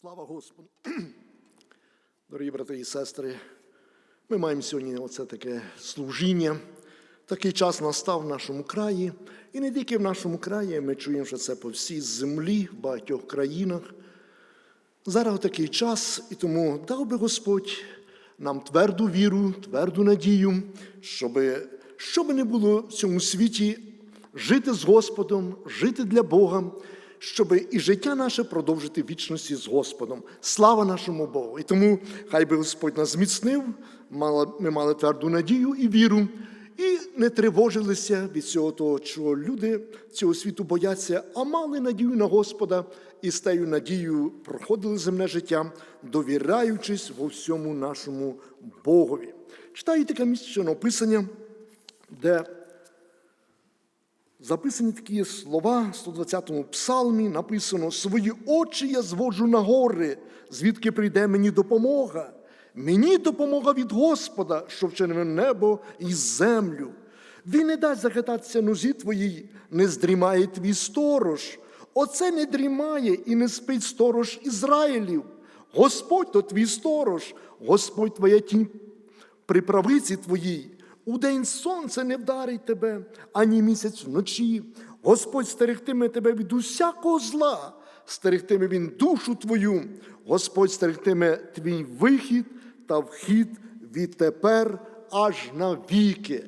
Слава Господу! Дорогі брати і сестри, ми маємо сьогодні оце таке служіння. Такий час настав в нашому краї. І не тільки в нашому краї, ми чуємо, що це по всій землі, в багатьох країнах. Зараз такий час, і тому дав би Господь нам тверду віру, тверду надію, щоб, що би не було в цьому світі, жити з Господом, жити для Бога, щоб і життя наше продовжити вічності з Господом. Слава нашому Богу! І тому хай би Господь нас зміцнив, ми мали тверду надію і віру. І не тривожилися від цього того, що люди цього світу бояться, а мали надію на Господа і з тією надією проходили земне життя, довіряючись во всьому нашому Богові. Читаю таке місце описання, де записані такі слова в 120-му псалмі написано: Свої очі я зводжу на гори, звідки прийде мені допомога. Мені допомога від Господа, що вчинив небо і землю. Він не дасть захитатися нозі твоїй, не здрімає твій сторож. Оце не дрімає і не спить сторож Ізраїлів. Господь то твій сторож, Господь твоя тінь при правиці твоїй. У день сонце не вдарить тебе, ані місяць вночі. Господь стерегтиме тебе від усякого зла, стерегтиме він душу твою, Господь стерегтиме твій вихід та вхід відтепер аж на віки.